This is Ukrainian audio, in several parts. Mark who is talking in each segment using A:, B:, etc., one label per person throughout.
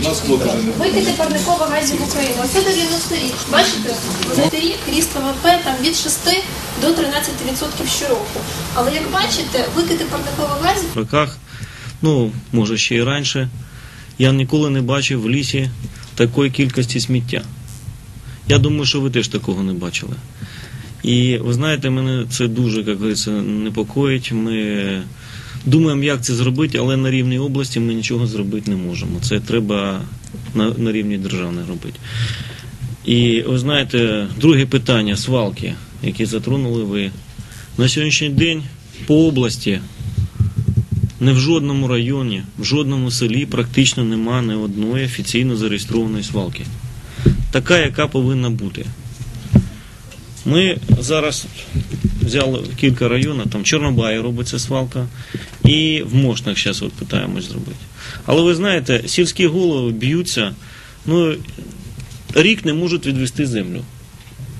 A: У нас не
B: Викиди парникових газів в Україну. Це 90 рік. Бачите, за рік ріст ВВП там від 6 до 13% щороку. Але як бачите, викиди парникових газів
C: роках, ну може ще і раніше, я ніколи не бачив в лісі такої кількості сміття. Я думаю, що ви теж такого не бачили. І ви знаєте, мене це дуже, як говориться, непокоїть. Ми думаємо, як це зробити, але на рівні області ми нічого зробити не можемо. Це треба на, на рівні державне робити. І ви знаєте, друге питання свалки, які затронули ви. На сьогоднішній день по області не в жодному районі, в жодному селі практично нема ні одної офіційно зареєстрованої свалки. Така, яка повинна бути. Ми зараз взяли кілька районів, там в Чорнобаї робиться свалка, і в Мошнах зараз от питаємось зробити. Але ви знаєте, сільські голови б'ються, ну рік не можуть відвести землю.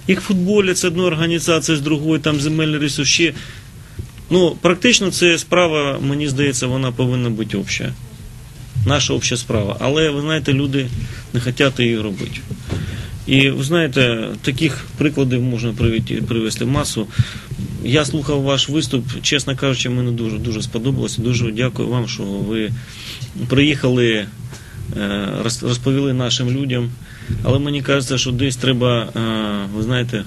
C: Їх футболять з одної організації, з другої, там земельні ресурси. ще. Ну, практично це справа, мені здається, вона повинна бути обща. Наша обща справа. Але ви знаєте, люди не хочуть її робити. І ви знаєте, таких прикладів можна привести масу. Я слухав ваш виступ, чесно кажучи, мені дуже дуже сподобалося. Дуже дякую вам, що ви приїхали, е, розповіли нашим людям. Але мені кажеться, що десь треба, е, ви знаєте,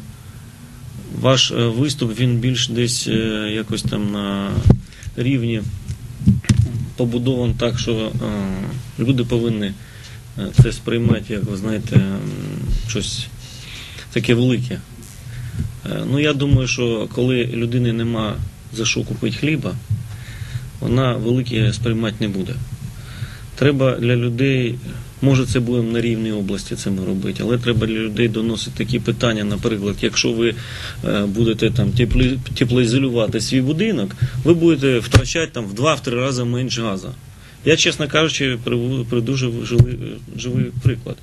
C: ваш е, виступ він більш десь якось там на рівні побудований так, що люди повинні це сприймати, як ви знаєте, щось таке велике. Е, Ну, я думаю, що коли людини нема за що купити хліба, вона велике сприймати не буде. Треба для людей, може це будемо на рівні області це ми робити, але треба для людей доносити такі питання. Наприклад, якщо ви е, будете там теплоізолювати свій будинок, ви будете втрачати там в 2-3 рази менше газу. Я, чесно кажучи, приведу живий приклад.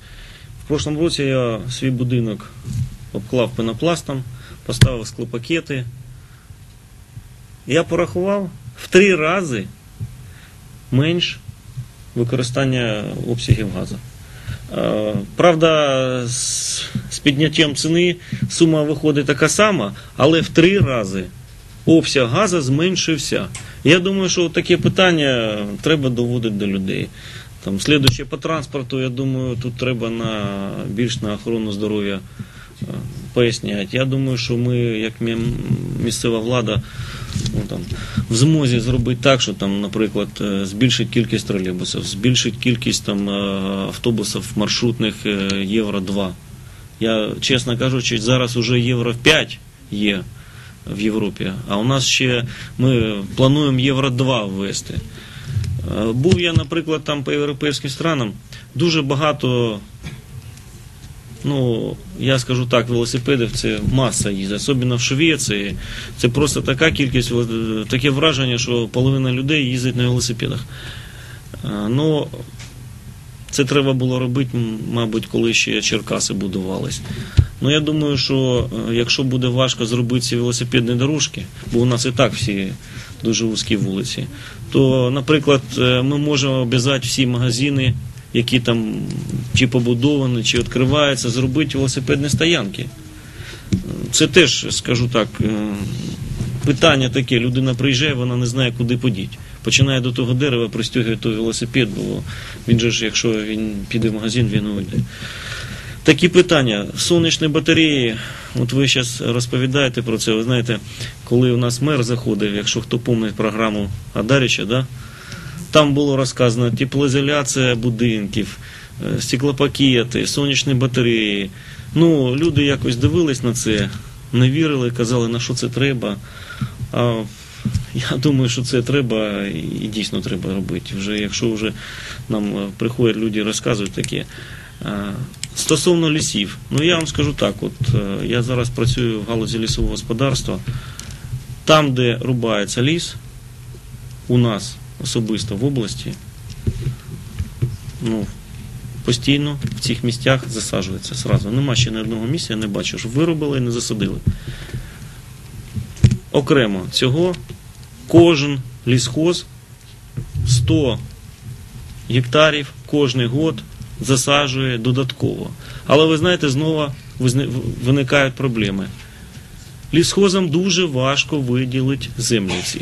C: В прошлому році я свій будинок обклав пенопластом, поставив склопакети. Я порахував в три рази менш використання обсягів газу. Е, Правда, з, підняттям ціни сума виходить така сама, але в три рази обсяг газу зменшився. Я думаю, що таке питання треба доводити до людей. Там, слідуюче по транспорту, я думаю, тут треба на більш на охорону здоров'я е, поясняти. Я думаю, що ми, як місцева влада, ну, там, в змозі зробити так, що там, наприклад, е, збільшить кількість тролейбусів, збільшить кількість там, е, автобусів маршрутних е, Євро 2. Я, чесно кажучи, зараз уже Євро 5 є в Європі, а у нас ще ми плануємо Євро 2 ввести. Був я, наприклад, там по європейським странам, дуже багато ну, я скажу так, велосипедів це маса їздить, особливо в Швеції. Це просто така кількість, е, таке враження, що половина людей їздить на велосипедах. Е, Ну, це треба було робити, мабуть, коли ще Черкаси будувались. Ну, я думаю, що е, якщо буде важко зробити ці велосипедні дорожки, бо у нас і так всі дуже вузькі вулиці, то, наприклад, ми можемо обов'язати всі магазини, які там чи побудовані, чи відкриваються, зробити велосипедні стоянки. Це теж, скажу так, е, питання таке. Людина приїжджає, вона не знає, куди подіти. Починає до того дерева, пристягує той велосипед, бо він же ж, якщо він піде в магазин, він уйде. Такі питання. Сонячні батареї, от ви зараз розповідаєте про це. Ви знаєте, коли у нас мер заходив, якщо хто пам'ятає програму Адаріча, да? Там було розказано теплоізоляція будинків, е, стеклопакети, сонячні батареї. Ну, люди якось дивились на це, не вірили, казали, на що це треба. А я думаю, що це треба і дійсно треба робити. Вже якщо вже нам е, приходять люди розказують таке. Е, Стосовно лісів, ну я вам скажу так: от я зараз працюю в галузі лісового господарства. Там, де рубається ліс, у нас особисто в області, ну, постійно в цих місцях засаджується сразу. Нема ще ні одного місця, я не бачу, що виробили і не засадили. Окремо цього кожен лісхоз 100 гектарів кожний год засаджує додатково. Але ви знаєте, знову виникають проблеми. Лісхозам дуже важко виділити землі ці.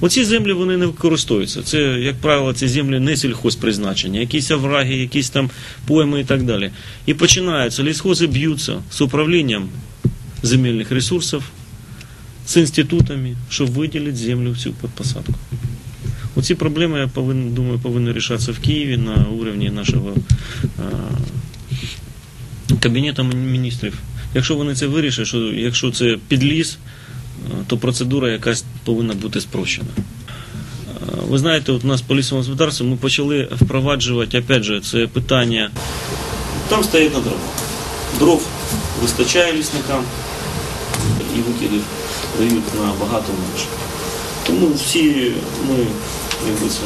C: Оці землі вони не використовуються. Це, як правило, ці землі не сільхозпризначення, якісь овраги, якісь там пойми і так далі. І починаються, лісхози б'ються з управлінням земельних ресурсів, з інститутами, щоб виділити землю в цю посадку. Оці проблеми, я повинен, думаю, повинні рішатися в Києві на уровні нашого Кабінету міністрів. Якщо вони це вирішать, що якщо це підліз, то процедура якась повинна бути спрощена. Ви знаєте, от у нас по лісовому господарству ми почали впроваджувати, опять же, це питання. Там стоїть на дрова. Дров вистачає лісникам і викидів дають набагато менше. Тому всі ми якби це.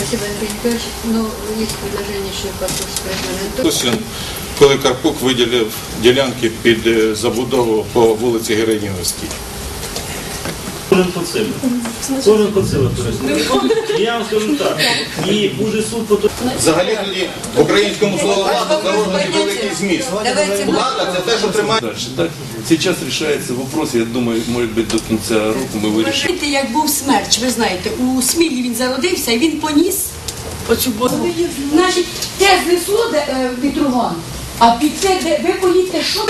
A: Спасибо, Андрей Николаевич. Ну, есть предложение еще по Антон.
D: Коли Карпук виділив ділянки під е, забудову по вулиці Героїнівській.
C: Кожен по себе. Кожен по себе. Я вам скажу так. І буде суд по
D: Взагалі тоді в українському слову влада заложений великий зміст. Влада це те, що тримає.
E: Так? Сейчас решается вопрос, я думаю, может быть, до кінця року ми вирішимо.
F: Знаєте, як був смерч, ви знаєте, у Смілі він зародився і він поніс оцю боргу. Значить, те знесло де, е, вітрогон, а під це, де ви поїдьте, що?